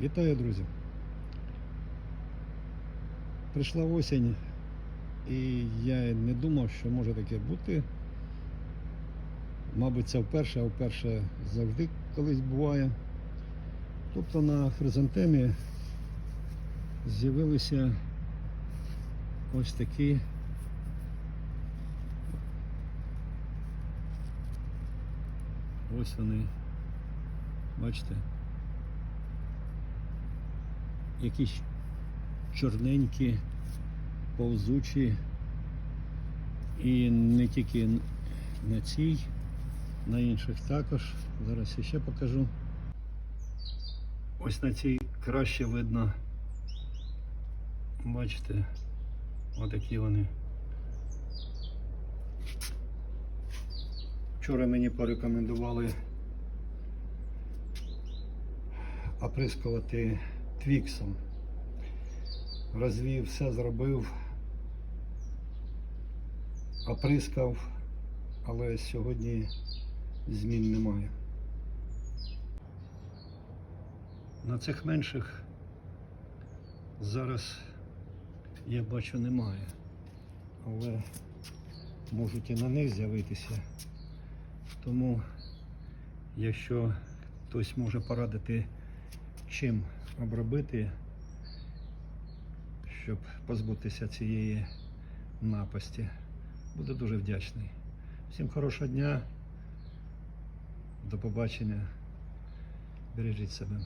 Вітаю, друзі! Прийшла осінь, і я не думав, що може таке бути. Мабуть, це вперше, а вперше завжди колись буває. Тобто на хризантемі з'явилися ось такі ось вони, бачите, якісь чорненькі, повзучі. І не тільки на цій, на інших також. Зараз я ще покажу. Ось на цій краще видно. Бачите, отакі вони. Вчора мені порекомендували оприскувати твіксом. Розвів, все зробив, оприскав, але сьогодні змін немає. На цих менших зараз я бачу немає, але можуть і на них з'явитися. Тому, якщо хтось може порадити, чим обробити, щоб позбутися цієї напасті, буду дуже вдячний. Всім хорошого дня, до побачення, бережіть себе.